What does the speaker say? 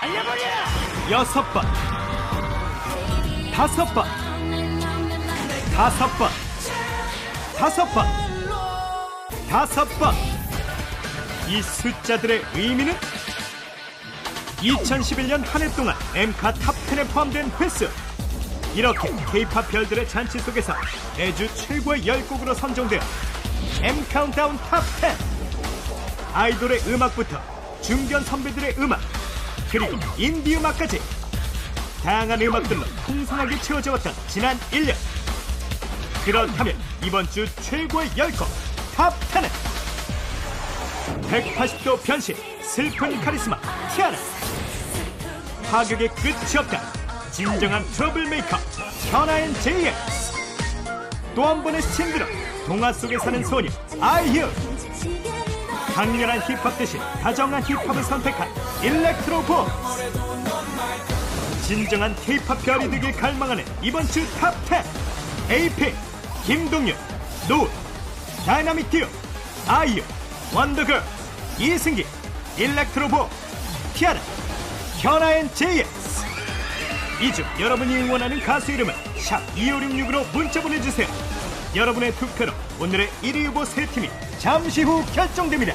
알려버려! 여섯 번. 다섯 번. 다섯 번. 다섯 번. 다섯 번이 숫자들의 의미는? 2011년 한 해 동안 엠카 탑10에 포함된 횟수. 이렇게 K-팝 별들의 잔치 속에서 매주 최고의 10곡으로 선정되어 M 카운트다운 탑10 아이돌의 음악부터 중견 선배들의 음악 그리고 인디 음악까지 다양한 음악들로 풍성하게 채워져 왔던 지난 1년. 그렇다면 이번 주 최고의 10곡 탑10은 180도 변신 슬픈 카리스마 티아라 파격의 끝이 없다 진정한 트러블 메이커 현아앤 JX 또 한 번의 신드롬 동화 속에 사는 소녀 아이유 강렬한 힙합 대신 다정한 힙합을 선택한 일렉트로 봄스. 진정한 K-팝 별이 되길 갈망하는 이번 주 탑10 에이핑, 김동률, 노을, 다이나믹 듀오, 아이유, 원더걸, 이승기, 일렉트로보, 티아라, 현아앤 JS 이중 여러분이 응원하는 가수 이름은 샵 2566으로 문자 보내주세요 여러분의 투표로 오늘의 1위 후보 세 팀이 잠시 후 결정됩니다